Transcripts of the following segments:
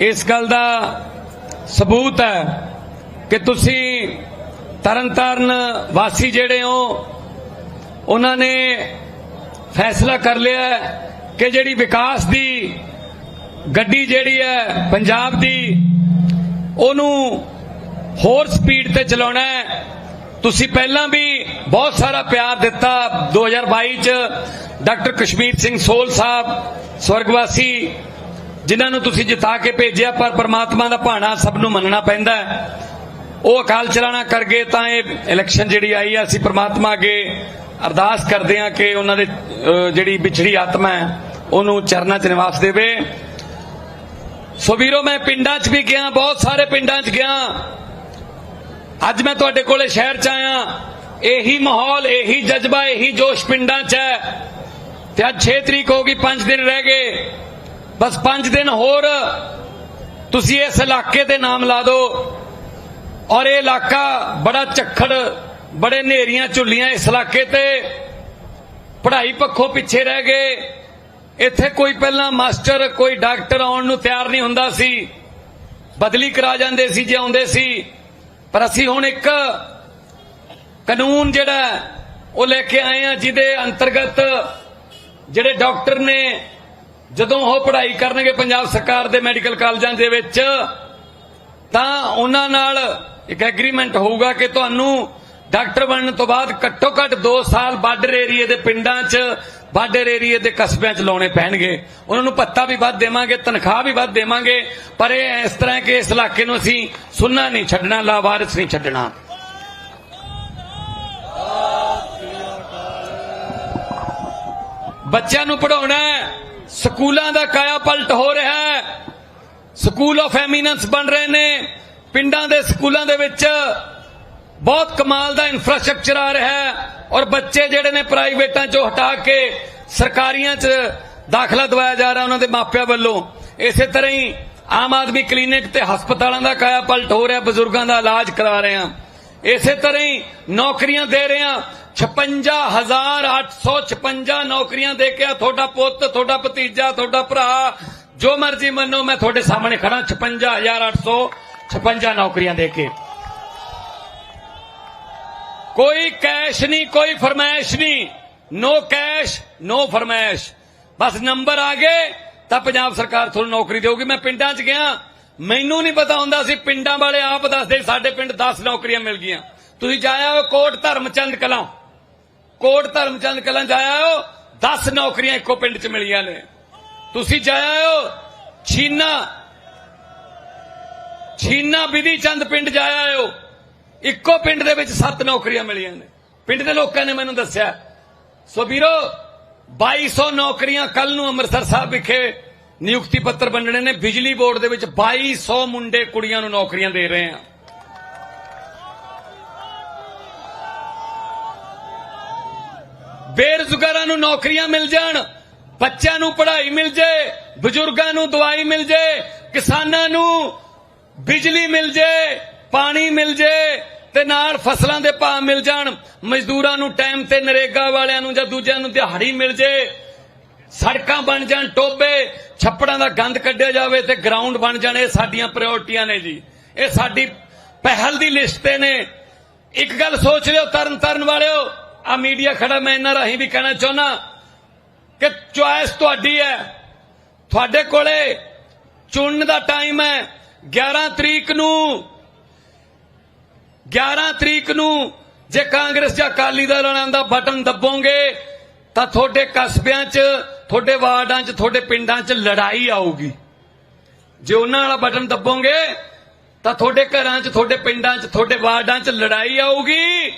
ਇਸ ਗੱਲ ਦਾ ਸਬੂਤ ਹੈ ਕਿ ਤੁਸੀਂ ਤਰਨਤਾਰਨ ਵਾਸੀ ਜਿਹੜੇ ਹੋ, ਉਹਨਾਂ ਨੇ ਫੈਸਲਾ ਕਰ ਲਿਆ ਕਿ ਜਿਹੜੀ ਵਿਕਾਸ ਦੀ ਗੱਡੀ ਜਿਹੜੀ ਹੈ ਪੰਜਾਬ ਦੀ, ਉਹਨੂੰ ਹੋਰ ਸਪੀਡ ਤੇ ਚਲਾਉਣਾ ਹੈ। ਤੁਸੀਂ ਪਹਿਲਾਂ ਵੀ ਬਹੁਤ ਸਾਰਾ ਪਿਆਰ ਦਿੱਤਾ 2022 ਚ ਡਾਕਟਰ ਕਸ਼ਮੀਰ ਸਿੰਘ ਸੋਲ ਸਾਹਿਬ, ਸਵਰਗਵਾਸੀ ਜਿਨ੍ਹਾਂ ਨੂੰ ਤੁਸੀਂ ਜਿਤਾ ਕੇ ਭੇਜਿਆ, ਪਰ ਪ੍ਰਮਾਤਮਾ ਦਾ ਭਾਣਾ ਸਭ ਨੂੰ ਮੰਨਣਾ ਪੈਂਦਾ ਉਹ ਅਕਾਲ ਚਲਾਣਾ ਕਰ ਗਏ ਤਾਂ ਇਹ ਇਲੈਕਸ਼ਨ ਜਿਹੜੀ ਆਈ ਆ, ਅਸੀਂ ਪ੍ਰਮਾਤਮਾ ਅੱਗੇ ਅਰਦਾਸ ਕਰਦੇ ਹਾਂ ਕਿ ਉਹਨਾਂ ਦੇ ਜਿਹੜੀ ਵਿਛੜੀ ਆਤਮਾ ਹੈ, ਉਹਨੂੰ ਚਰਨਾਂ 'ਚ ਨਿਵਾਸ ਦੇਵੇ। ਸੋ ਵੀਰੋ, ਮੈਂ ਪਿੰਡਾਂ 'ਚ ਵੀ ਗਿਆ, ਬਹੁਤ ਸਾਰੇ ਪਿੰਡਾਂ 'ਚ ਗਿਆ। ਅੱਜ ਮੈਂ ਤੁਹਾਡੇ ਕੋਲੇ ਸ਼ਹਿਰ 'ਚ ਆਇਆ। ਇਹੀ ਮਾਹੌਲ, ਇਹੀ ਜਜ਼ਬਾ, ਇਹੀ ਜੋਸ਼ ਪਿੰਡਾਂ 'ਚ ਹੈ। ਤੇ ਅੱਜ 6 ਤਰੀਕ ਹੋ ਗਈ 5 ਦਿਨ ਰਹਿ ਗਏ। ਬਸ 5 ਦਿਨ ਹੋਰ ਤੁਸੀਂ ਇਸ ਇਲਾਕੇ ਦੇ ਨਾਮ ਲਾ ਦਿਓ। ਔਰ ਇਹ ਇਲਾਕਾ ਬੜਾ ਝੱਖੜ, ਬੜੇ ਨੇਰੀਆਂ ਝੁੱਲੀਆਂ ਇਸ ਇਲਾਕੇ ਤੇ। ਪੜ੍ਹਾਈ ਪੱਖੋਂ ਪਿੱਛੇ ਰਹਿ ਗਏ। ਇੱਥੇ ਕੋਈ ਪਹਿਲਾਂ ਮਾਸਟਰ, ਕੋਈ ਡਾਕਟਰ ਆਉਣ ਨੂੰ ਤਿਆਰ ਨਹੀਂ ਹੁੰਦਾ ਸੀ। ਬਦਲੀ ਕਰਾ ਜਾਂਦੇ ਸੀ, ਜੇ ਆਉਂਦੇ ਸੀ। ਪਰ ਅਸੀਂ ਹੁਣ ਇੱਕ ਕਾਨੂੰਨ ਜਿਹੜਾ ਉਹ ਲੈ ਕੇ ਆਏ ਆ ਜਿਹਦੇ ਅੰਤਰਗਤ ਜਿਹੜੇ ਡਾਕਟਰ ਨੇ ਜਦੋਂ ਉਹ ਪੜ੍ਹਾਈ ਕਰਨਗੇ ਪੰਜਾਬ ਸਰਕਾਰ ਦੇ ਮੈਡੀਕਲ ਕਾਲਜਾਂ ਦੇ ਵਿੱਚ, ਤਾਂ ਉਹਨਾਂ ਨਾਲ ਇੱਕ ਐਗਰੀਮੈਂਟ ਹੋਊਗਾ ਕਿ ਤੁਹਾਨੂੰ ਡਾਕਟਰ ਬਣਨ ਤੋਂ ਬਾਅਦ ਘੱਟੋ ਘੱਟ 2 ਸਾਲ ਬਾਰਡਰ ਏਰੀਏ ਦੇ ਪਿੰਡਾਂ 'ਚ, ਬਾਰਡਰ ਏਰੀਏ ਦੇ ਕਸਬਿਆਂ 'ਚ ਲਾਉਣੇ ਪੈਣਗੇ। ਉਹਨਾਂ ਨੂੰ ਭੱਤਾ ਵੀ ਵੱਧ ਦੇਵਾਂਗੇ, ਤਨਖਾਹ ਵੀ ਵੱਧ ਦੇਵਾਂਗੇ, ਪਰ ਇਹ ਇਸ ਤਰ੍ਹਾਂ ਕਿ ਇਸ ਇਲਾਕੇ ਨੂੰ ਅਸੀਂ ਸੁੰਨਾ ਨਹੀਂ ਛੱਡਣਾ, ਲਾਵਾਰਿਸ ਨਹੀਂ ਛੱਡਣਾ। ਬੱਚਿਆਂ ਨੂੰ ਪੜਾਉਣਾ ਸਕੂਲਾਂ ਦਾ ਕਾਇਆ ਪਲਟ ਹੋ ਰਿਹਾ ਹੈ। ਸਕੂਲ ਆਫ ਐਮੀਨੈਂਸ ਬਣ ਰਹੇ ਨੇ। ਪਿੰਡਾਂ ਦੇ ਸਕੂਲਾਂ ਦੇ ਵਿੱਚ ਬਹੁਤ ਕਮਾਲ ਦਾ ਇਨਫਰਾਸਟ੍ਰਕਚਰ ਆ ਰਿਹਾ ਹੈ ਔਰ ਬੱਚੇ ਜਿਹੜੇ ਨੇ ਪ੍ਰਾਈਵੇਟਾਂ ਚੋਂ ਹਟਾ ਕੇ ਸਰਕਾਰੀਆਂ 'ਚ ਦਾਖਲਾ ਦਵਾਇਆ ਜਾ ਰਿਹਾ ਉਹਨਾਂ ਦੇ ਮਾਪਿਆਂ ਵੱਲੋਂ। ਇਸੇ ਤਰ੍ਹਾਂ ਹੀ ਆਮ ਆਦਮੀ ਕਲੀਨਿਕ ਤੇ ਹਸਪਤਾਲਾਂ ਦਾ ਕਾਇਆ ਪਲਟ ਹੋ ਰਿਹਾ, ਬਜ਼ੁਰਗਾਂ ਦਾ ਇਲਾਜ ਕਰਾ ਰਹੇ ਹਾਂ। ਇਸੇ ਤਰ੍ਹਾਂ ਹੀ ਨੌਕਰੀਆਂ ਦੇ ਰਹੇ ਹਾਂ। 56856 ਨੌਕਰੀਆਂ ਦੇ ਕੇ ਆ ਤੁਹਾਡਾ ਪੁੱਤ, ਤੁਹਾਡਾ ਭਤੀਜਾ, ਤੁਹਾਡਾ ਭਰਾ। ਜੋ ਮਰਜ਼ੀ ਮੰਨੋ, ਮੈਂ ਤੁਹਾਡੇ ਸਾਹਮਣੇ ਖੜਾ 56856 ਨੌਕਰੀਆਂ ਦੇ ਕੇ। ਕੋਈ ਕੈਸ਼ ਨਹੀਂ, ਕੋਈ ਫਰਮਾਇਸ਼ ਨਹੀਂ। ਨੋ ਕੈਸ਼ ਨੋ ਫਰਮਾਇਸ਼। ਬਸ ਨੰਬਰ ਆ ਗਏ, ਤਾਂ ਪੰਜਾਬ ਸਰਕਾਰ ਤੁਹਾਨੂੰ ਨੌਕਰੀ ਦੇਊਗੀ। ਮੈਂ ਪਿੰਡਾਂ 'ਚ ਗਿਆ, ਮੈਨੂੰ ਨਹੀਂ ਪਤਾ ਹੁੰਦਾ ਸੀ, ਪਿੰਡਾਂ ਵਾਲੇ ਆਪ ਦੱਸਦੇ ਸਾਡੇ ਪਿੰਡ 10 ਨੌਕਰੀਆਂ ਮਿਲ ਗਈਆਂ। ਤੁਸੀਂ ਜਾਇਆ ਹੋ ਕੋਟ ਧਰਮਚੰਦ ਕਲਾਂ। ਕੋਟ ਧਰਮਚੰਦ ਕਲਾਂ ਜਾਇਆ ਹੋ 10 ਨੌਕਰੀਆਂ ਇੱਕੋ ਪਿੰਡ 'ਚ ਮਿਲੀਆਂ ਨੇ। ਤੁਸੀਂ ਜਾਇਆ ਹੋ, ਛੀਨਾ ਛੀਨਾ ਵਿਧੀ ਚੰਦ ਪਿੰਡ ਜਾਇਆ ਹੋ, ਇੱਕੋ ਪਿੰਡ ਦੇ ਵਿੱਚ 7 ਨੌਕਰੀਆਂ ਮਿਲੀਆਂ ਨੇ। ਪਿੰਡ ਦੇ ਲੋਕਾਂ ਨੇ ਮੈਨੂੰ ਦੱਸਿਆ, ਸੋ ਵੀਰੋ 2200 ਨੌਕਰੀਆਂ ਕੱਲ ਨੂੰ ਅੰਮ੍ਰਿਤਸਰ ਸਾਹਿਬ ਵਿਖੇ ਨਿਯੁਕਤੀ ਪੱਤਰ ਵੰਡਣੇ ਨੇ। ਬਿਜਲੀ ਬੋਰਡ ਦੇ ਵਿੱਚ 2200 ਮੁੰਡੇ ਕੁੜੀਆਂ ਨੂੰ ਨੌਕਰੀਆਂ ਦੇ ਰਹੇ ਆ। ਬੇਰੁਜ਼ਗਾਰਾਂ ਨੂੰ ਨੌਕਰੀਆਂ ਮਿਲ ਜਾਣ, ਬੱਚਿਆਂ ਨੂੰ ਪੜ੍ਹਾਈ ਮਿਲ ਜੇ, ਬਜ਼ੁਰਗਾਂ ਨੂੰ ਦਵਾਈ ਮਿਲ ਜੇ, ਕਿਸਾਨਾਂ ਨੂੰ ਬਿਜਲੀ ਮਿਲ ਜੇ, ਪਾਣੀ ਮਿਲ ਜੇ ਤੇ ਨਾਲ ਫਸਲਾਂ ਦੇ ਭਾਅ ਮਿਲ ਜਾਣ, ਮਜ਼ਦੂਰਾਂ ਨੂੰ ਟਾਈਮ ਤੇ ਨਰੇਗਾ ਵਾਲਿਆਂ ਨੂੰ ਜਾਂ ਦੂਜਿਆਂ ਨੂੰ ਦਿਹਾੜੀ ਮਿਲ ਜੇ, ਸੜਕਾਂ ਬਣ ਜਾਣ ਟੋਬੇ ਛੱਪੜਾਂ ਦਾ ਗੰਦ ਕੱਢਿਆ ਜਾਵੇ ਤੇ ਗਰਾਊਂਡ ਬਣ ਜਾਣ, ਇਹ ਸਾਡੀਆਂ ਪ੍ਰਾਇੋਰਟੀਆਂ ਨੇ ਜੀ। ਇਹ ਸਾਡੀ ਪਹਿਲ ਦੀ ਲਿਸਟ ਤੇ ਨੇ। ਇੱਕ ਗੱਲ ਸੋਚ ਲਿਓ ਤਰਨ ਤਰਨ ਵਾਲਿਓ ਆ ਮੀਡੀਆ ਖੜਾ, ਮੈਂ ਇਹਨਾਂ ਰਾਹੀਂ ਵੀ ਕਹਿਣਾ ਚਾਹੁੰਦਾ ਕਿ ਚੁਆਇਸ ਤੁਹਾਡੀ ਹੈ। ਤੁਹਾਡੇ ਕੋਲੇ ਚੁਣਨ ਦਾ ਟਾਈਮ ਹੈ। 11 ਤਰੀਕ ਨੂੰ 11 ਤਰੀਕ ਨੂੰ ਜੇ ਕਾਂਗਰਸ ਜਾਂ ਅਕਾਲੀ ਦਲ ਵਾਲਿਆਂ ਦਾ ਬਟਨ ਦੱਬੋਗੇ, ਤਾਂ ਤੁਹਾਡੇ ਕਸਬਿਆਂ 'ਚ, ਤੁਹਾਡੇ ਵਾਰਡਾਂ 'ਚ, ਤੁਹਾਡੇ ਪਿੰਡਾਂ 'ਚ ਲੜਾਈ ਆਊਗੀ। ਜੇ ਉਹਨਾਂ ਵਾਲਾ ਬਟਨ ਦੱਬੋਗੇ, ਤਾਂ ਤੁਹਾਡੇ ਘਰਾਂ 'ਚ, ਤੁਹਾਡੇ ਪਿੰਡਾਂ 'ਚ, ਤੁਹਾਡੇ ਵਾਰਡਾਂ 'ਚ ਲੜਾਈ ਆਊਗੀ।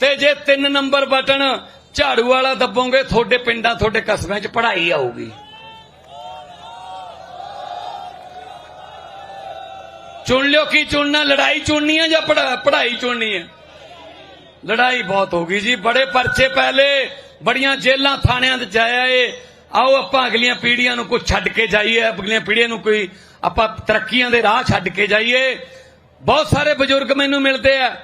ਤੇ ਜੇ 3 ਨੰਬਰ ਬਟਨ ਝਾੜੂ ਵਾਲਾ ਦੱਬੋਗੇ, ਤੁਹਾਡੇ ਪਿੰਡਾਂ, ਤੁਹਾਡੇ ਕਸਬਿਆਂ 'ਚ ਪੜ੍ਹਾਈ ਆਊਗੀ। ਚੁਣ ਲਿਓ ਕੀ ਚੁਣਨਾ, ਲੜਾਈ ਚੁਣਨੀ ਹੈ ਜਾਂ ਪੜ੍ਹਾਈ ਚੁਣਨੀ ਹੈ ਲੜਾਈ ਬਹੁਤ ਹੋ ਗਈ ਜੀ, ਬੜੇ ਪਰਚੇ ਪਹਿਲੇ ਬੜੀਆਂ ਜੇਲਾਂ ਥਾਣਿਆਂ 'ਚ ਜਾਇਆ ਏ। ਆਓ ਆਪਾਂ ਅਗਲੀਆਂ ਪੀੜ੍ਹੀਆਂ ਨੂੰ ਕੁਝ ਛੱਡ ਕੇ ਜਾਈਏ, ਅਗਲੀਆਂ ਪੀੜ੍ਹੀਆਂ ਨੂੰ ਕੋਈ ਆਪਾਂ ਤਰੱਕੀਆਂ ਦੇ ਰਾਹ ਛੱਡ ਕੇ ਜਾਈਏ। ਬਹੁਤ ਸਾਰੇ ਬਜ਼ੁਰਗ ਮੈਨੂੰ ਮਿਲਦੇ ਆ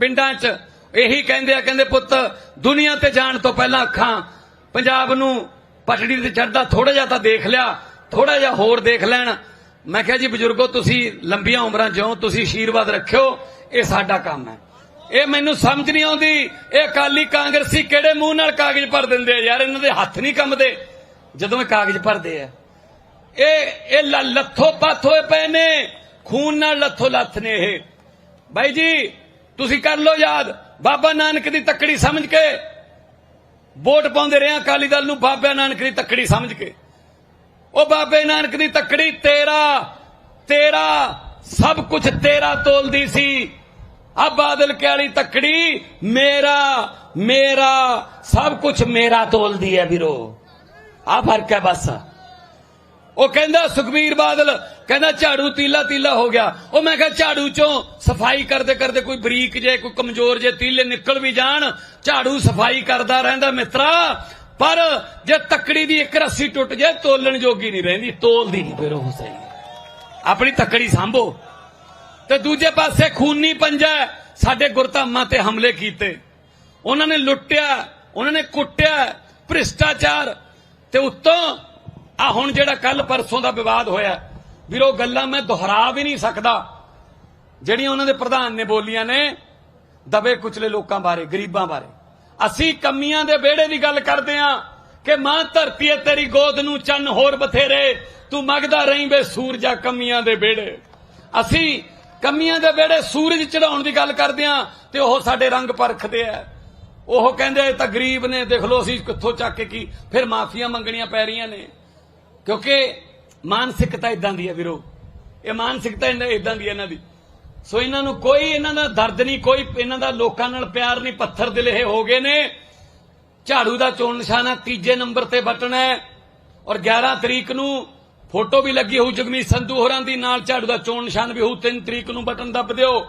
ਪਿੰਡਾਂ 'ਚ ਇਹੀ ਕਹਿੰਦੇ ਆ, ਕਹਿੰਦੇ ਪੁੱਤ, ਦੁਨੀਆ ਤੇ ਜਾਣ ਤੋਂ ਪਹਿਲਾਂ ਅੱਖਾਂ ਪੰਜਾਬ ਨੂੰ ਪਟੜੀ ਤੇ ਚੜਦਾ ਥੋੜਾ ਜਿਹਾ ਤਾਂ ਦੇਖ ਲਿਆ ਥੋੜਾ ਜਿਹਾ ਹੋਰ ਦੇਖ ਲੈਣ। ਮੈਂ ਕਿਹਾ ਜੀ ਬਜ਼ੁਰਗੋ, ਤੁਸੀਂ ਲੰਬੀਆਂ ਉਮਰਾਂ ਜਿਉ, ਤੁਸੀਂ ਆਸ਼ੀਰਵਾਦ ਰੱਖਿਓ, ਇਹ ਸਾਡਾ ਕੰਮ ਹੈ। ਇਹ ਮੈਨੂੰ ਸਮਝ ਨਹੀਂ ਆਉਂਦੀ, ਇਹ ਅਕਾਲੀ ਕਾਂਗਰਸੀ ਕਿਹੜੇ ਮੂੰਹ ਨਾਲ ਕਾਗਜ਼ ਭਰ ਦਿੰਦੇ ਆ ਯਾਰ, ਇਹਨਾਂ ਦੇ ਹੱਥ ਨਹੀਂ ਕੰਮਦੇ ਜਦੋਂ ਇਹ ਕਾਗਜ਼ ਭਰਦੇ ਆ। ਇਹ ਇਹ ਲੱਥੋ ਪੱਥ ਹੋਏ ਪਏ ਨੇ, ਖੂਨ ਨਾਲ ਲੱਥੋ ਲੱਥ ਨੇ ਇਹ। ਬਾਈ ਜੀ, ਤੁਸੀਂ ਕਰ ਲਓ ਯਾਦ। ਬਾਬਾ ਨਾਨਕ ਦੀ ਤੱਕੜੀ ਸਮਝ ਕੇ ਵੋਟ ਪਾਉਂਦੇ ਰਹੇ ਅਕਾਲੀ ਦਲ ਨੂੰ ਬਾਬਾ ਨਾਨਕ ਦੀ ਤੱਕੜੀ ਸਮਝ ਕੇ। ਉਹ ਬਾਬੇ ਨਾਨਕ ਦੀ ਤੱਕੜੀ ਤੇਰਾ ਤੇਰਾ, ਸਭ ਕੁਝ ਤੇਰਾ ਤੋਲਦੀ ਸੀ। ਆ ਬਾਦਲ ਕੇ ਵਾਲੀ ਤੱਕੜੀ ਮੇਰਾ ਮੇਰਾ, ਸਭ ਕੁਝ ਮੇਰਾ ਤੋਲਦੀ ਹੈ ਵੀਰੋ। ਆ ਫ਼ਰਕ ਹੈ ਬਸ। ਉਹ ਕਹਿੰਦਾ, ਸੁਖਬੀਰ ਬਾਦਲ ਕਹਿੰਦਾ, ਝਾੜੂ ਤੀਲਾ ਤੀਲਾ ਹੋ ਗਿਆ। ਉਹ ਮੈਂ ਕਿਹਾ, ਝਾੜੂ ਚੋਂ ਸਫ਼ਾਈ ਕਰਦੇ ਕਰਦੇ ਕੋਈ ਬਰੀਕ ਜੇ, ਕੋਈ ਕਮਜ਼ੋਰ ਜੇ ਤੀਲੇ ਨਿਕਲ ਵੀ ਜਾਣ, ਝਾੜੂ ਸਫ਼ਾਈ ਕਰਦਾ ਰਹਿੰਦਾ ਮਿੱਤਰਾ। ਪਰ ਜੇ ਤੱਕੜੀ ਦੀ ਇੱਕ ਰੱਸੀ ਟੁੱਟ ਜਾਏ ਤੋਲਣ ਜੋਗੀ ਨਹੀਂ ਰਹਿੰਦੀ, ਤੋਲਦੀ ਨਹੀਂ, ਫਿਰ ਉਹ ਸਹੀ ਆਪਣੀ ਤੱਕੜੀ ਸੰਭੋ। ਤੇ ਦੂਜੇ ਪਾਸੇ ਖੂਨੀ ਪੰਜਾ ਸਾਡੇ ਗੁਰਧਾਮਾਂ ਤੇ ਹਮਲੇ ਕੀਤੇ। ਉਹਨਾਂ ਨੇ ਲੁੱਟਿਆ, ਉਹਨਾਂ ਨੇ ਕੁੱਟਿਆ, ਭ੍ਰਿਸ਼ਟਾਚਾਰ। ਤੇ ਉੱਤੋਂ ਆ ਹੁਣ ਜਿਹੜਾ ਕੱਲ ਪਰਸੋਂ ਦਾ ਵਿਵਾਦ ਹੋਇਆ, ਵੀਰੋ, ਗੱਲਾਂ ਮੈਂ ਦੁਹਰਾ ਵੀ ਨਹੀਂ ਸਕਦਾ। ਜਿਹੜੀਆਂ ਉਹਨਾਂ ਦੇ ਪ੍ਰਧਾਨ ਨੇ ਬੋਲੀਆਂ ਨੇ, ਦਬੇ ਕੁਚਲੇ ਲੋਕਾਂ ਬਾਰੇ, ਗਰੀਬਾਂ ਬਾਰੇ। ਅਸੀਂ ਕਮੀਆਂ ਦੇ ਵਿਹੜੇ ਦੀ ਗੱਲ ਕਰਦੇ ਆਂ ਕਿ ਮਾਂ, ਧਰਤੀ ਏ ਤੇਰੀ, ਗੋਦ ਨੂੰ ਚੰਨ ਹੋਰ ਬਥੇਰੇ। ਤੂੰ ਮੰਗਦਾ ਰਹੀਂ ਬੇ ਸੂਰਜਾ ਕਮੀਆਂ ਦੇ ਵਿਹੜੇ। ਅਸੀਂ ਕਮੀਆਂ ਦੇ ਵਿਹੜੇ ਸੂਰਜ ਚੜਾਉਣ ਦੀ ਗੱਲ ਕਰਦੇ ਆਂ ਤੇ ਉਹ ਸਾਡੇ ਰੰਗ ਪਰਖਦੇ ਆ। ਉਹ ਕਹਿੰਦੇ ਤਾਂ ਗਰੀਬ ਨੇ, ਦੇਖ ਲਓ ਅਸੀਂ ਕਿੱਥੋਂ ਚੱਕ ਕੇ ਕੀ, ਫਿਰ ਮਾਫੀਆਂ ਮੰਗਣੀਆਂ ਪੈ ਰਹੀਆਂ ਨੇ। ਕਿਉਂਕਿ ਮਾਨਸਿਕਤਾ ਇਦਾਂ ਦੀ ਹੈ ਵੀਰੋ। ਇਹ ਮਾਨਸਿਕਤਾ ਇਦਾਂ ਦੀ ਹੈ ਇਹਨਾਂ ਦੀ। ਸੋ ਇਹਨਾਂ ਨੂੰ ਕੋਈ ਇਹਨਾਂ ਦਾ ਦਰਦ ਨਹੀਂ, ਕੋਈ ਇਹਨਾਂ ਦਾ ਲੋਕਾਂ ਨਾਲ ਪਿਆਰ ਨਹੀਂ, ਪੱਥਰ ਦਿਲ ਇਹ ਹੋ ਗਏ ਨੇ। ਝਾੜੂ ਦਾ ਚੋਣ ਨਿਸ਼ਾਨਾ ਤੀਜੇ ਨੰਬਰ ਤੇ ਬਟਨ ਹੈ ਔਰ 11 ਤਰੀਕ ਨੂੰ ਫੋਟੋ ਵੀ ਲੱਗੀ ਹੋਊ ਜਗਮੀਤ ਸੰਧੂ ਹੋਰਾਂ ਦੀ, ਨਾਲ ਝਾੜੂ ਦਾ ਚੋਣ ਨਿਸ਼ਾਨ ਵੀ ਹੋਊ 3 ਤਰੀਕ ਨੂੰ ਬਟਨ ਦੱਬ ਦਿਓ।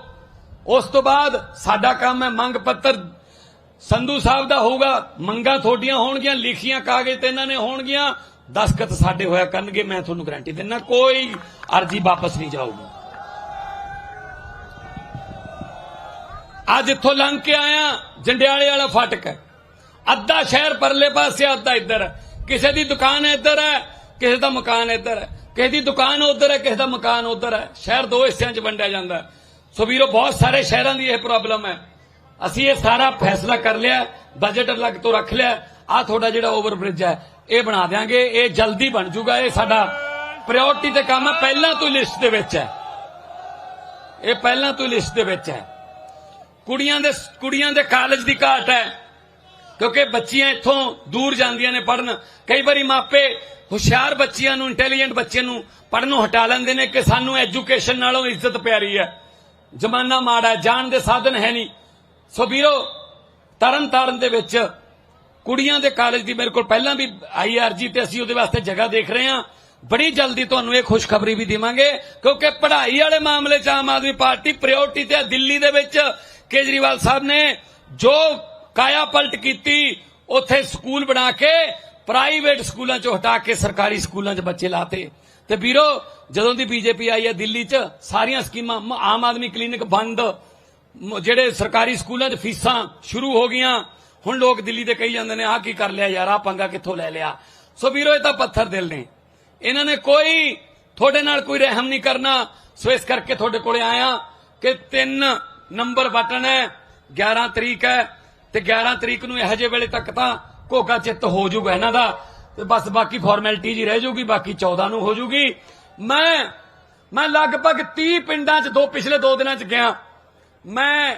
ਉਸ ਤੋਂ ਬਾਅਦ ਸਾਡਾ ਕੰਮ ਹੈ ਮੰਗ ਪੱਤਰ। ਸੰਧੂ ਸਾਹਿਬ ਦਾ ਹੋਊਗਾ, ਮੰਗਾਂ ਤੁਹਾਡੀਆਂ ਹੋਣਗੀਆਂ, ਲਿਖੀਆਂ ਕਾਗਜ਼ ਤੇ ਇਹਨਾਂ ਨੇ ਹੋਣਗੀਆਂ। ਦਸਖਤ ਸਾਡੇ ਹੋਇਆ ਕਰਨਗੇ, ਮੈਂ ਤੁਹਾਨੂੰ ਗਾਰੰਟੀ ਦਿੰਦਾ, ਕੋਈ ਅਰਜੀ ਵਾਪਸ ਨਹੀਂ ਜਾਊਗੀ। ਅੱਜ ਇੱਥੋਂ ਲੰਘ ਕੇ ਆਇਆ, ਜੰਡਿਆਲੇ ਵਾਲਾ ਫਾਟਕ ਹੈ। ਅੱਧਾ ਸ਼ਹਿਰ ਪਰਲੇ ਪਾਸੇ, ਅੱਧਾ ਇੱਧਰ ਹੈ। ਕਿਸੇ ਦੀ ਦੁਕਾਨ ਇੱਧਰ ਹੈ, ਕਿਸੇ ਦਾ ਮਕਾਨ ਇੱਧਰ ਹੈ। ਕਿਸੇ ਦੀ ਦੁਕਾਨ ਉੱਧਰ ਹੈ, ਕਿਸੇ ਦਾ ਮਕਾਨ ਉੱਧਰ ਹੈ। ਸ਼ਹਿਰ ਦੋ ਹਿੱਸਿਆਂ 'ਚ ਵੰਡਿਆ ਜਾਂਦਾ ਸੋ ਵੀਰੋ, ਬਹੁਤ ਸਾਰੇ ਸ਼ਹਿਰਾਂ ਦੀ ਇਹ ਪ੍ਰੋਬਲਮ ਹੈ। ਅਸੀਂ ਇਹ ਸਾਰਾ ਫੈਸਲਾ ਕਰ ਲਿਆ ਬਜਟ ਅਲੱਗ ਤੋਂ ਰੱਖ ਲਿਆ। ਆ ਤੁਹਾਡਾ ਜਿਹੜਾ ਓਵਰ ਬ੍ਰਿਜ ਹੈ ਇਹ ਬਣਾ ਦਿਆਂਗੇ, ਇਹ ਜਲਦੀ ਬਣ ਜਾਊਗਾ ਇਹ ਸਾਡਾ ਪ੍ਰਾਇੋਰਟੀ ਤੇ ਕੰਮ ਹੈ ਪਹਿਲਾਂ ਤੋਂ ਲਿਸਟ ਦੇ ਵਿੱਚ ਹੈ। ਇਹ ਪਹਿਲਾਂ ਤੋਂ ਲਿਸਟ ਦੇ ਵਿੱਚ ਹੈ। ਕੁੜੀਆਂ ਦੇ ਕੁੜੀਆਂ ਦੇ ਕਾਲਜ ਦੀ ਘਾਟ ਹੈ, ਕਿਉਂਕਿ ਬੱਚੀਆਂ ਇੱਥੋਂ ਦੂਰ ਜਾਂਦੀਆਂ ਨੇ ਪੜਨ ਕਈ ਵਾਰੀ ਮਾਪੇ ਹੁਸ਼ਿਆਰ ਬੱਚੀਆਂ ਨੂੰ ਇੰਟੈਲੀਜੈਂਟ ਬੱਚਿਆਂ ਨੂੰ ਪੜਨੋਂ ਹਟਾ ਲੈਂਦੇ ਨੇ ਕਿ ਸਾਨੂੰ ਐਜੂਕੇਸ਼ਨ ਨਾਲੋਂ ਇੱਜ਼ਤ ਪਿਆਰੀ ਹੈ। ਜ਼ਮਾਨਾ ਮਾੜਾ ਜਾਣ ਦੇ ਸਾਧਨ ਹੈ ਨਹੀਂ। ਸੋ ਵੀਰੋ, ਤਰਨ ਤਾਰਨ ਦੇ ਵਿੱਚ ਕੁੜੀਆਂ ਦੇ ਕਾਲਜ ਦੀ ਮੇਰੇ ਕੋਲ ਪਹਿਲਾਂ ਵੀ ਆਈ ਆਈਆਰਜੀ ਤੇ ਅਸੀਂ ਉਹਦੇ ਵਾਸਤੇ ਜਗ੍ਹਾ ਦੇਖ ਰਹੇ ਹਾਂ। ਬੜੀ ਜਲਦੀ ਤੁਹਾਨੂੰ ਇਹ ਖੁਸ਼ਖਬਰੀ ਵੀ ਦੇਵਾਂਗੇ, ਕਿਉਂਕਿ ਪੜ੍ਹਾਈ ਵਾਲੇ ਮਾਮਲੇ 'ਚ ਆਮ ਆਦਮੀ ਪਾਰਟੀ ਪ੍ਰਾਇੋਰਟੀ ਤੇ ਦਿੱਲੀ ਦੇ ਵਿੱਚ। ਕੇਜਰੀਵਾਲ ਸਾਹਿਬ ਨੇ ਜੋ ਕਾਇਆ ਪਲਟ ਕੀਤੀ, ਉੱਥੇ ਸਕੂਲ ਬਣਾ ਕੇ ਪ੍ਰਾਈਵੇਟ ਸਕੂਲਾਂ 'ਚੋਂ ਹਟਾ ਕੇ ਸਰਕਾਰੀ ਸਕੂਲਾਂ 'ਚ ਬੱਚੇ ਲਾਤੇ। ਤੇ ਵੀਰੋ, ਜਦੋਂ ਦੀ ਬੀਜੇਪੀ ਆਈ ਹੈ ਦਿੱਲੀ 'ਚ, ਸਾਰੀਆਂ ਸਕੀਮਾਂ ਆਮ ਆਦਮੀ ਕਲੀਨਿਕ ਬੰਦ। ਜਿਹੜੇ ਸਰਕਾਰੀ ਸਕੂਲਾਂ 'ਚ ਫੀਸਾਂ ਸ਼ੁਰੂ ਹੋ ਗਈਆਂ ਹੁਣ ਲੋਕ ਦਿੱਲੀ ਦੇ ਕਹੀ ਜਾਂਦੇ ਨੇ, ਆਹ ਕੀ ਕਰ ਲਿਆ ਯਾਰ, ਆਹ ਪੰਗਾ ਕਿੱਥੋਂ ਲੈ ਲਿਆ? ਸੋ ਵੀਰੋ, ਇਹ ਤਾਂ ਪੱਥਰ ਦਿਲ ਨੇ। ਇਹਨਾਂ ਨੇ ਕੋਈ ਤੁਹਾਡੇ ਨਾਲ ਕੋਈ ਰਹਿਮ ਨਹੀਂ ਕਰਨਾ। ਸੋ ਇਸ ਕਰਕੇ ਤੁਹਾਡੇ ਕੋਲੇ ਆਇਆ ਕਿ 3 ਨੰਬਰ ਬਟਨ ਹੈ 11 ਤਰੀਕ ਹੈ, ਤੇ 11 ਤਰੀਕ ਨੂੰ ਇਹੋ ਜਿਹੇ ਵੇਲੇ ਤੱਕ ਤਾਂ ਘੋਗਾ ਚਿੱਤ ਹੋ ਜਾਊਗਾ ਇਹਨਾਂ ਦਾ। ਤੇ ਬਸ ਬਾਕੀ ਫਾਰਮੈਲਿਟੀ ਜੀ ਰਹਿ ਜਾਊਗੀ, ਬਾਕੀ 14 ਨੂੰ ਹੋ ਜਾਊਗੀ। ਮੈਂ ਮੈਂ ਲਗਭਗ 30 ਪਿੰਡਾਂ 'ਚ ਦੋ, ਪਿਛਲੇ ਦੋ ਦਿਨਾਂ 'ਚ ਗਿਆ। ਮੈਂ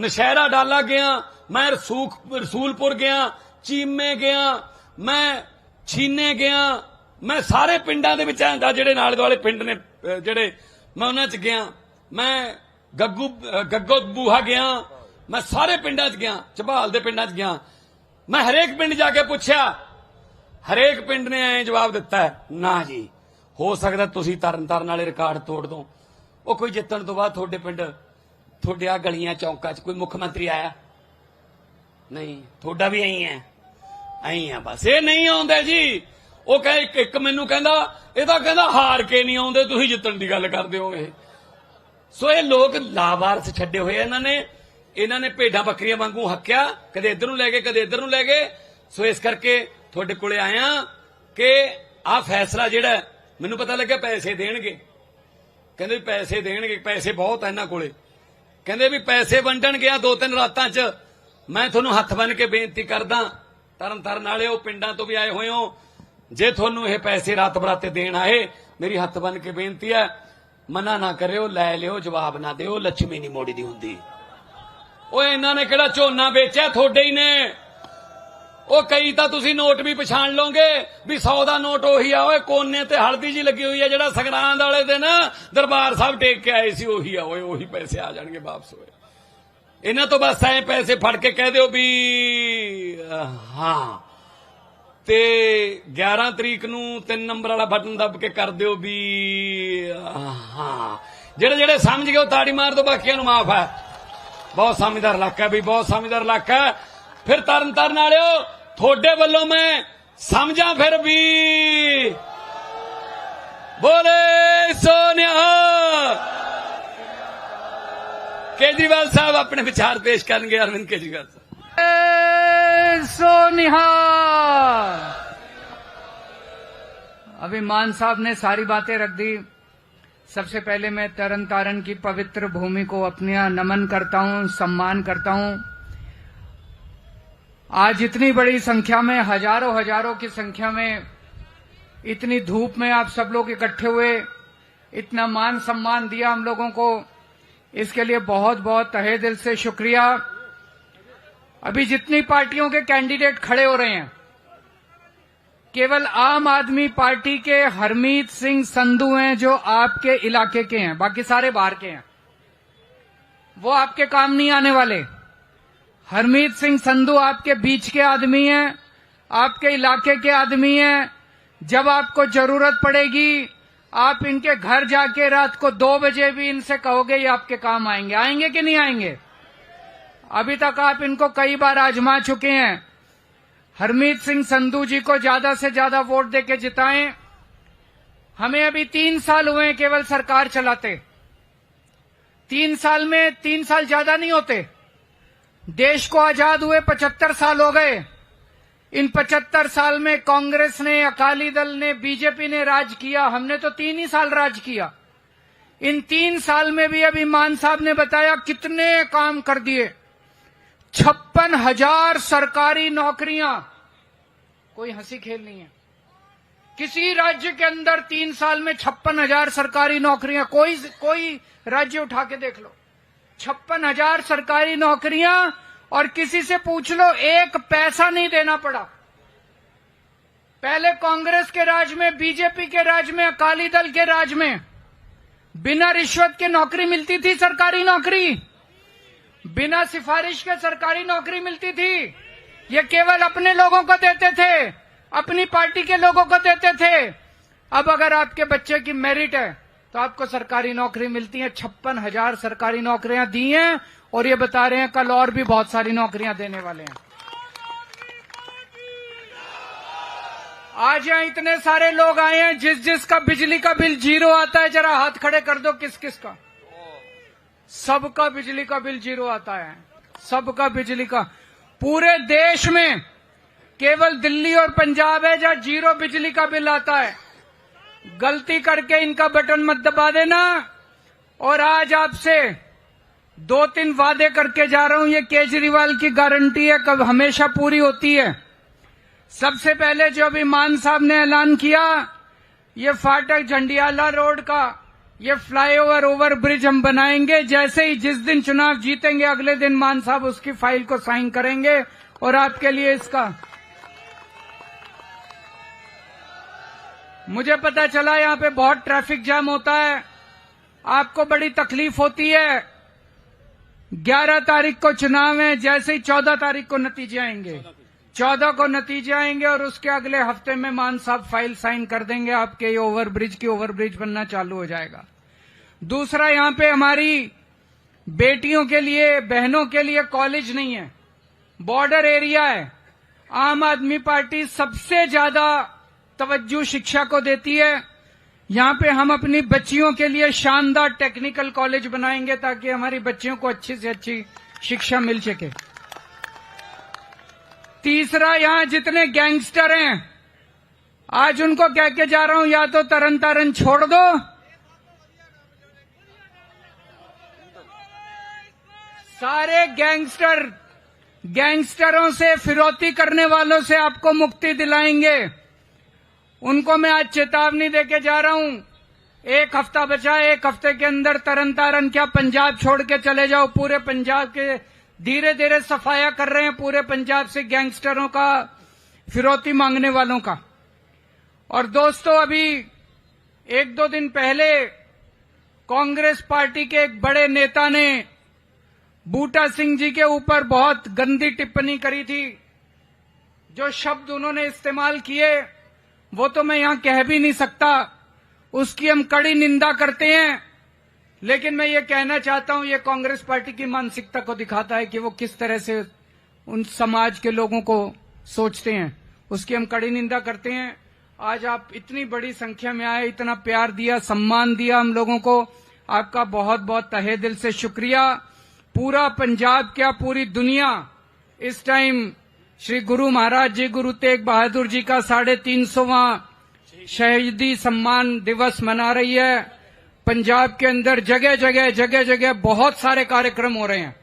ਨਸ਼ਹਿਰਾ ਡਾਲਾ ਗਿਆ ਮੈਂ ਰਸੂਖ, ਰਸੂਲਪੁਰ ਗਿਆ, ਚੀਮੇ ਗਿਆ, ਮੈਂ ਛੀਨੇ ਗਿਆ, ਮੈਂ ਸਾਰੇ ਪਿੰਡਾਂ ਦੇ ਵਿੱਚ ਆਂਦਾ ਜਿਹੜੇ ਨਾਲੇ ਦੁਆਲੇ ਪਿੰਡ ਨੇ ਜਿਹੜੇ ਮੈਂ ਉਹਨਾਂ 'ਚ ਗਿਆ, ਮੈਂ ਗੱਗੂ ਗੱਗੋ ਬੂਹਾ ਗਿਆ, ਮੈਂ ਸਾਰੇ ਪਿੰਡਾਂ 'ਚ ਗਿਆ ਝਬਾਲ ਦੇ ਪਿੰਡਾਂ 'ਚ ਗਿਆ। ਮੈਂ ਹਰੇਕ ਪਿੰਡ ਜਾ ਕੇ ਪੁੱਛਿਆ, ਹਰੇਕ ਪਿੰਡ ਨੇ ਐਂ ਜਵਾਬ ਦਿੱਤਾ, ਨਾ ਜੀ, ਹੋ ਸਕਦਾ ਤੁਸੀਂ ਤਰਨ ਤਾਰਨ ਵਾਲੇ ਰਿਕਾਰਡ ਤੋੜ ਦੋ। ਉਹ ਕੋਈ ਜਿੱਤਣ ਤੋਂ ਬਾਅਦ ਤੁਹਾਡੇ ਪਿੰਡ, ਤੁਹਾਡੇ ਆ ਗਲੀਆਂ, ਚੌਂਕਾਂ 'ਚ ਕੋਈ ਮੁੱਖ ਮੰਤਰੀ ਆਇਆ? ਨਹੀਂ, ਤੁਹਾਡਾ ਵੀ ਐਂ ਹੈ। ਐਂ ਆ ਬਸ। ਇਹ ਨਹੀਂ ਆਉਂਦੇ ਜੀ। ਉਹ ਕਹੇ ਇੱਕ- ਇੱਕ ਮੈਨੂੰ ਕਹਿੰਦਾ, ਇਹ ਤਾਂ ਕਹਿੰਦਾ ਹਾਰ ਕੇ ਨਹੀਂ ਆਉਂਦੇ, ਤੁਸੀਂ ਜਿੱਤਣ ਦੀ ਗੱਲ ਕਰਦੇ ਹੋ ਇਹ। ਸੋ ਇਹ ਲੋਕ ਲਾਵਾਰਸ ਛੱਡੇ ਹੋਏ ਇਹਨਾਂ ਨੇ। ਇਹਨਾਂ ਨੇ ਭੇਡਾਂ ਬੱਕਰੀਆਂ ਵਾਂਗੂ ਹੱਕਿਆ, ਕਦੇ ਇੱਧਰ ਨੂੰ ਲੈ ਗਏ, ਕਦੇ ਇੱਧਰ ਨੂੰ ਲੈ ਗਏ। ਸੋ ਇਸ ਕਰਕੇ ਤੁਹਾਡੇ ਕੋਲੇ ਆਇਆ ਕਿ ਆਹ ਫੈਸਲਾ ਜਿਹੜਾ ਮੈਨੂੰ ਪਤਾ ਲੱਗਿਆ ਪੈਸੇ ਦੇਣਗੇ। ਕਹਿੰਦੇ ਵੀ ਪੈਸੇ ਦੇਣਗੇ, ਪੈਸੇ ਬਹੁਤ ਆ ਇਹਨਾਂ ਕੋਲੇ। ਕਹਿੰਦੇ ਵੀ ਪੈਸੇ ਵੰਡਣਗੇ ਗਿਆ ਦੋ ਤਿੰਨ ਰਾਤਾਂ 'ਚ। ਮੈਂ ਤੁਹਾਨੂੰ ਹੱਥ ਬੰਨ ਕੇ ਬੇਨਤੀ ਕਰਦਾ ਤਰਨ ਤਰਨ ਵਾਲਿਓ, ਪਿੰਡਾਂ ਤੋਂ ਵੀ ਆਏ ਹੋਏ ਹੋ, ਜੇ ਤੁਹਾਨੂੰ ਇਹ ਪੈਸੇ ਰਾਤ ਬਰਾਤੇ ਦੇਣ ਆਏ, ਮੇਰੀ ਹੱਥ ਬੰਨ ਕੇ ਬੇਨਤੀ ਹੈ, ਮਨਾ ਨਾ ਕਰਿਓ, ਲੈ ਲਿਓ, ਜਵਾਬ ਨਾ ਦਿਓ, ਲੱਛਮੀ ਨਹੀਂ ਮੋੜੀ ਦੀ ਹੁੰਦੀ। ਓਏ, ਇਹਨਾਂ ਨੇ ਕਿਹੜਾ ਝੋਨਾ ਵੇਚਿਆ? ਤੁਹਾਡੇ ਹੀ ਨੇ। ਉਹ ਕਈ ਤਾਂ ਤੁਸੀਂ ਨੋਟ ਵੀ ਪਛਾਣ ਲਓਗੇ, ਵੀ 100 ਦਾ ਨੋਟ ਉਹੀ ਆ, ਓਏ, ਕੋਨੇ ਤੇ ਹਲਦੀ ਜੀ ਲੱਗੀ ਹੋਈ ਆ, ਜਿਹੜਾ ਸੰਗਰਾਂਦ ਵਾਲੇ ਦਿਨ ਦਰਬਾਰ ਸਾਹਿਬ ਟੇਕ ਕੇ ਆਏ ਸੀ, ਉਹੀ ਆ, ਓਏ, ਉਹੀ ਪੈਸੇ ਆ ਜਾਣਗੇ ਵਾਪਸ, ਓਏ। ਇਹਨਾਂ ਤੋਂ ਬਸ ਐ ਪੈਸੇ ਫੜ ਕੇ ਕਹਿ ਦਿਓ ਵੀ, ਹਾਂ। ਤੇ 11 ਤਰੀਕ ਨੂੰ 3 ਨੰਬਰ ਵਾਲਾ ਬਟਨ ਦੱਬ ਕੇ ਕਰ ਦਿਓ ਵੀ, ਹਾਂ। ਜਿਹੜੇ ਜਿਹੜੇ ਸਮਝ ਗਏ ਉਹ ਤਾੜੀ ਮਾਰ ਦਿਓ, ਬਾਕੀਆਂ ਨੂੰ ਮਾਫ ਹੈ। ਬਹੁਤ ਸਮਝਦਾਰ ਇਲਾਕਾ ਹੈ ਵੀ ਬਹੁਤ ਸਮਝਦਾਰ ਇਲਾਕਾ ਫਿਰ ਤਰਨ ਤਰਨ ਵਾਲਿਓ, ਤੁਹਾਡੇ ਵੱਲੋਂ ਮੈਂ ਸਮਝਾਂ ਫਿਰ ਵੀ। ਬੋਲੇ, ਸੋਨਿਆ। केजरीवाल साहब अपने विचार पेश करेंगे, अरविंद केजरीवाल साहब। सोनिहा अभी मान साहब ने सारी बातें रख दी। सबसे पहले मैं तरन तारण की पवित्र भूमि को अपने नमन करता हूँ, सम्मान करता हूँ। आज इतनी बड़ी संख्या में, हज़ारों हज़ारों की संख्या में, इतनी धूप में आप सब लोग इकट्ठे हुए, इतना मान सम्मान दिया हम लोगों को। इसके लिए बहुत बहुत तहे दिल से शुक्रिया। अभी जितनी पार्टियों के कैंडिडेट खड़े हो रहे हैं, केवल आम आदमी पार्टी के हरमीत सिंह संधू हैं जो आपके इलाके के हैं, बाकी सारे बाहर के हैं। वो आपके काम नहीं आने वाले। हरमीत सिंह संधू आपके बीच के आदमी हैं, आपके इलाके के आदमी हैं। जब आपको ज़रूरत पड़ेगी आप इनके घर जाके रात को दो बजे भी इनसे कहोगे ये आपके काम आएँगे। आएँगे कि नहीं आएँगे? अभी तक आप इनको कई बार आजमा चुके हैं। हरमीत सिंह संधू जी को ज़्यादा से ज़्यादा वोट देके जिताएँ। हमें अभी तीन साल हुए हैं केवल सरकार चलाते। तीन साल में तीन साल ज़्यादा नहीं होते। देश को आज़ाद हुए पचहत्तर साल हो गए। इन पचहत्तर साल में कांग्रेस ने, अकाली दल ने, बीजेपी ने राज किया। हमने तो तीन ही साल राज किया। इन तीन साल में भी अभी मान साहब ने बताया कितने काम कर दिए। छप्पन हज़ार सरकारी नौकरियाँ। कोई हँसी खेल नहीं है। किसी राज्य के अंदर तीन साल में छप्पन हज़ार सरकारी नौकरियाँ। कोई कोई राज्य उठा के देख लो। छप्पन हज़ार सरकारी नौकरियाँ और किसी से पूछ लो, एक पैसा नहीं देना पड़ा। पहले कांग्रेस के राज में, बीजेपी के राज में, अकाली दल के राज में, बिना रिश्वत के नौकरी मिलती थी सरकारी नौकरी। बिना सिफारिश के सरकारी नौकरी मिलती थी। ये केवल अपने लोगों को देते थे, अपनी पार्टी के लोगों को देते थे। अब अगर आपके बच्चे की मेरिट है तो आपको सरकारी नौकरी मिलती है, छप्पन हज़ार सरकारी नौकरियाँ दी हैं और ये बता रहे हैं, कल और भी बहुत सारी नौकरियाँ देने वाले हैं। आज यहाँ इतने सारे लोग आए हैं, जिस जिसका बिजली का बिल ज़ीरो आता है, जरा हाथ खड़े कर दो, किस किस का? सबका बिजली का बिल ज़ीरो आता है। सबका बिजली का। पूरे देश में केवल दिल्ली और पंजाब है, जहाँ ज़ीरो बिजली का बिल आता है। गलती करके इनका बटन मत दबा देना। और आज आपसे दो तीन वादे करके जा रहा हूँ, ये केजरीवाल की गारंटी है, कब हमेशा पूरी होती है। सबसे पहले जो अभी मान साहब ने ऐलान किया, ये फाटक झंडियाला रोड का, ये फ्लाईओवर ओवर ब्रिज हम बनाएँगे, जैसे ही जिस दिन चुनाव जीतेंगे, अगले दिन मान साहब उसकी फ़ाइल को साइन करेंगे, और आपके लिए इसका। मुझे पता चला, यहाँ पे बहुत ट्रैफ़िक जाम होता है, आपको बड़ी तकलीफ़ होती है 11 तारीख को चुनाव है, जैसे ही 14 तारीख को नतीजे आएँगे। 14 को नतीजे आएँगे और उसके अगले हफ़्ते में मान साहब फ़ाइल साइन कर देंगे, आपके ये ओवर ब्रिज की ओवर ब्रिज बनना चालू हो जाएगा। दूसरा, यहाँ पे हमारी बेटियों के लिए, बहनों के लिए कॉलेज नहीं है बॉर्डर एरिया है। आम आदमी पार्टी सबसे ज़्यादा तवज्जो शिक्षा को देती है। यहाँ पे हम अपनी बच्चियों के लिए शानदार टेक्निकल कॉलेज बनाएँगे ताकि हमारी बच्चियों को अच्छी से अच्छी शिक्षा मिल सके। तीसरा, यहाँ जितने गैंगस्टर हैं, आज उनको कह के जा रहा हूँ, या तो तरन तारन छोड़ दो, सारे गैंगस्टर गैंगस्टरों से, फिरौती करने वालों से आपको मुक्ति दिलाएँगे। उनको मैं आज चेतावनी देके जा रहा हूँ। एक हफ़्ता बचा, एक हफ़्ते के अंदर तरन तारन क्या पंजाब छोड़ के चले जाओ? पूरे पंजाब के धीरे धीरे सफाया कर रहे हैं पूरे पंजाब से गैंगस्टरों का, फिरौती मांगने वालों का। और दोस्तों, अभी एक दो दिन पहले कांग्रेस पार्टी के एक बड़े नेता ने बूटा सिंह जी के ऊपर बहुत गंदी टिप्पणी करी थी, जो शब्द उन्होंने इस्तेमाल किए। वो तो मैं यहाँ कह भी नहीं सकता। उसकी हम कड़ी निंदा करते हैं। लेकिन मैं ये कहना चाहता हूँ, ये कांग्रेस पार्टी की मानसिकता को दिखाता है कि वो किस तरह से उन समाज के लोगों को सोचते हैं। उसकी हम कड़ी निंदा करते हैं। आज आप इतनी बड़ी संख्या में आए, इतना प्यार दिया, सम्मान दिया हम लोगों को। आपका बहुत बहुत तहे दिल से शुक्रिया। पूरा पंजाब क्या, पूरी दुनिया इस टाइम श्री गुरु महाराज जी, गुरु तेग बहादुर जी का साढ़े तीन सौवा शहीदी सम्मान दिवस मना रही है। पंजाब के अंदर जगह जगह जगह जगह बहुत सारे कार्यक्रम हो रहे हैं।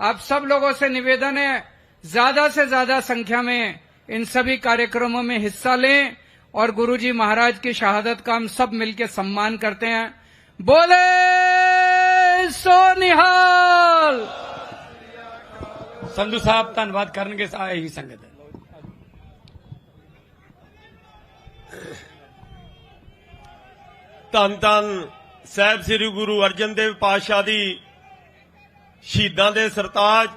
आप सब लोगों से निवेदन है, ज़्यादा से ज़्यादा संख्या में इन सभी कार्यक्रमों में हिस्सा लें और गुरुजी महाराज की शहादत का हम सब मिलकर सम्मान करते हैं। बोले सोनिहाल ਸੰਧੂ ਸਾਹਿਬ ਧੰਨਵਾਦ ਕਰਨਗੇ ਆਏ ਸੰਗਤ ਧੰਨ ਧੰਨ ਸਾਹਿਬ ਸ੍ਰੀ ਗੁਰੂ ਅਰਜਨ ਦੇਵ ਪਾਤਸ਼ਾਹ ਦੀ ਸ਼ਹੀਦਾਂ ਦੇ ਸਰਤਾਜ,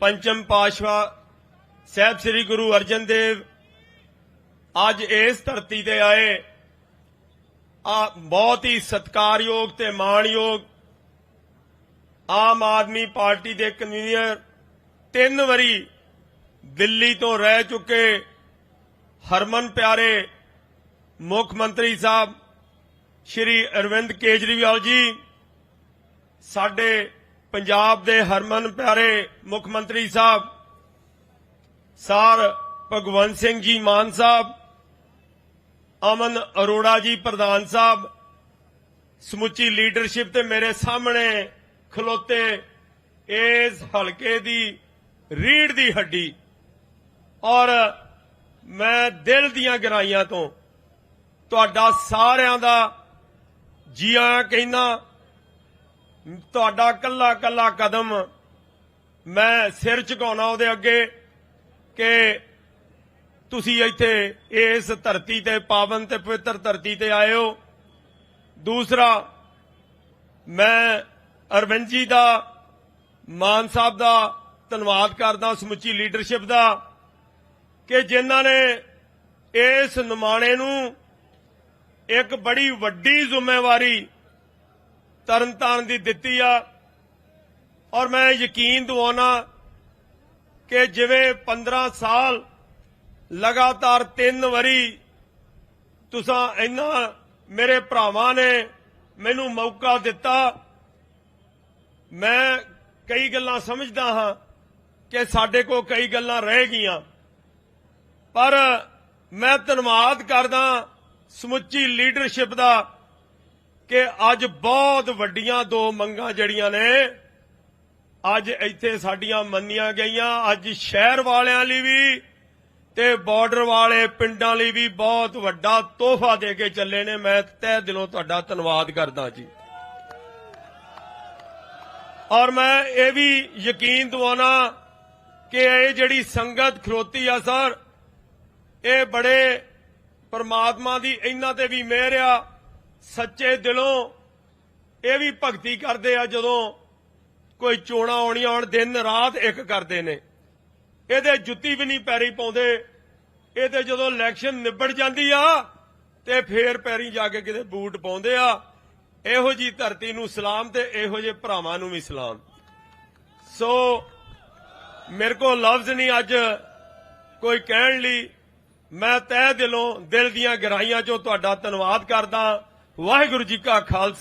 ਪੰਚਮ ਪਾਤਸ਼ਾਹ ਸਾਹਿਬ ਸ੍ਰੀ ਗੁਰੂ ਅਰਜਨ ਦੇਵ ਅੱਜ ਇਸ ਧਰਤੀ ਤੇ ਆਏ। ਆ ਬਹੁਤ ਹੀ ਸਤਿਕਾਰਯੋਗ ਤੇ ਮਾਣਯੋਗ ਆਮ ਆਦਮੀ ਪਾਰਟੀ ਦੇ ਕਨਵੀਨਰ ਤਿੰਨ ਵਾਰੀ ਦਿੱਲੀ ਤੋਂ ਰਹਿ ਚੁੱਕੇ ਹਰਮਨ ਪਿਆਰੇ ਮੁੱਖ ਮੰਤਰੀ ਸਾਹਿਬ ਸ਼੍ਰੀ ਅਰਵਿੰਦ ਕੇਜਰੀਵਾਲ ਜੀ, ਸਾਡੇ ਪੰਜਾਬ ਦੇ ਹਰਮਨ ਪਿਆਰੇ ਮੁੱਖ ਮੰਤਰੀ ਸਾਹਿਬ, ਸਾਰ ਭਗਵੰਤ ਸਿੰਘ ਜੀ ਮਾਨ ਸਾਹਿਬ, ਅਮਨ ਅਰੋੜਾ ਜੀ ਪ੍ਰਧਾਨ ਸਾਹਿਬ, ਸਮੁੱਚੀ ਲੀਡਰਸ਼ਿਪ ਤੇ ਮੇਰੇ ਸਾਹਮਣੇ ਖਲੋਤੇ ਇਸ ਹਲਕੇ ਦੀ ਰੀੜ ਦੀ ਹੱਡੀ। ਔਰ ਮੈਂ ਦਿਲ ਦੀਆਂ ਗਰਾਈਆਂ ਤੋਂ ਤੁਹਾਡਾ ਸਾਰਿਆਂ ਦਾ ਜੀ ਕਹਿੰਦਾ, ਤੁਹਾਡਾ ਕੱਲਾ ਕੱਲਾ ਕਦਮ ਮੈਂ ਸਿਰ ਝੁਕਾਉਣਾ ਉਹਦੇ ਅੱਗੇ ਕਿ ਤੁਸੀਂ ਇੱਥੇ ਇਸ ਧਰਤੀ ਤੇ, ਪਾਵਨ ਤੇ ਪਵਿੱਤਰ ਧਰਤੀ ਤੇ ਆਏ ਹੋ। ਦੂਸਰਾ, ਮੈਂ ਅਰਵਿੰਦ ਜੀ ਦਾ, ਮਾਨ ਸਾਹਿਬ ਦਾ ਧੰਨਵਾਦ ਕਰਦਾ ਸਮੁੱਚੀ ਲੀਡਰਸ਼ਿਪ ਦਾ ਕਿ ਜਿਨ੍ਹਾਂ ਨੇ ਇਸ ਨਿਮਾਣੇ ਨੂੰ ਇੱਕ ਬੜੀ ਵੱਡੀ ਜ਼ਿੰਮੇਵਾਰੀ ਤਰਨਤਾਰਨ ਦੀ ਦਿੱਤੀ ਆ। ਔਰ ਮੈਂ ਯਕੀਨ ਦਿਵਾਉਣਾ ਕਿ ਜਿਵੇਂ 15 ਸਾਲ ਲਗਾਤਾਰ ਤਿੰਨ ਵਾਰੀ ਤੁਸੀਂ ਇਹਨਾਂ ਮੇਰੇ ਭਰਾਵਾਂ ਨੇ ਮੈਨੂੰ ਮੌਕਾ ਦਿੱਤਾ, ਮੈਂ ਕਈ ਗੱਲਾਂ ਸਮਝਦਾ ਹਾਂ। ਕਿ ਸਾਡੇ ਕੋਲ ਕਈ ਗੱਲਾਂ ਰਹਿ ਗਈਆਂ। ਪਰ ਮੈਂ ਧੰਨਵਾਦ ਕਰਦਾ ਸਮੁੱਚੀ ਲੀਡਰਸ਼ਿਪ ਦਾ ਕਿ ਅੱਜ ਬਹੁਤ ਵੱਡੀਆਂ ਦੋ ਮੰਗਾਂ ਜਿਹੜੀਆਂ ਨੇ, ਅੱਜ ਇੱਥੇ ਸਾਡੀਆਂ ਮੰਨੀਆਂ ਗਈਆਂ। ਅੱਜ ਸ਼ਹਿਰ ਵਾਲਿਆਂ ਲਈ ਵੀ ਤੇ ਬਾਰਡਰ ਵਾਲੇ ਪਿੰਡਾਂ ਲਈ ਵੀ ਬਹੁਤ ਵੱਡਾ ਤੋਹਫਾ ਦੇ ਕੇ ਚੱਲੇ ਨੇ। ਮੈਂ ਤਹਿ ਦਿਲੋਂ ਤੁਹਾਡਾ ਧੰਨਵਾਦ ਕਰਦਾ ਜੀ। ਔਰ ਮੈਂ ਇਹ ਵੀ ਯਕੀਨ ਦਿਵਾਉਣਾ ਕਿ ਇਹ ਜਿਹੜੀ ਸੰਗਤ ਖਲੋਤੀ ਆ ਸਰ, ਇਹ ਬੜੇ ਪਰਮਾਤਮਾ ਦੀ ਇਹਨਾਂ ਤੇ ਵੀ ਮਿਹਰ ਆ, ਸੱਚੇ ਦਿਲੋਂ ਇਹ ਵੀ ਭਗਤੀ ਕਰਦੇ ਆ ਜਦੋਂ ਕੋਈ ਚੋਣਾ ਆਉਣੀਆਂ ਹੋਣ, ਦਿਨ ਰਾਤ ਇੱਕ ਕਰਦੇ ਨੇ। ਇਹਦੇ ਜੁੱਤੀ ਵੀ ਨਹੀਂ ਪੈਰੀ ਪਾਉਂਦੇ, ਇਹਦੇ ਜਦੋਂ ਇਲੈਕਸ਼ਨ ਨਿਬੜ ਜਾਂਦੀ ਆ, ਤੇ ਫੇਰ ਪੈਰੀ ਜਾ ਕੇ ਕਿਤੇ ਬੂਟ ਪਾਉਂਦੇ ਆ। ਇਹੋ ਜੀ ਧਰਤੀ ਨੂੰ ਸਲਾਮ ਤੇ ਇਹੋ ਜਿਹੇ ਭਰਾਵਾਂ ਨੂੰ ਵੀ ਸਲਾਮ। ਸੋ ਮੇਰੇ ਕੋਲ ਲਫ਼ਜ਼ ਨਹੀਂ ਅੱਜ। ਕੋਈ ਕਹਿਣ ਲਈ ਮੈਂ ਤਹਿ ਦਿਲੋਂ ਦਿਲ ਦੀਆਂ ਗਹਿਰਾਈਆਂ ਚੋਂ ਤੁਹਾਡਾ ਧੰਨਵਾਦ ਕਰਦਾ। ਵਾਹਿਗੁਰੂ ਜੀ ਕਾ ਖਾਲਸਾ।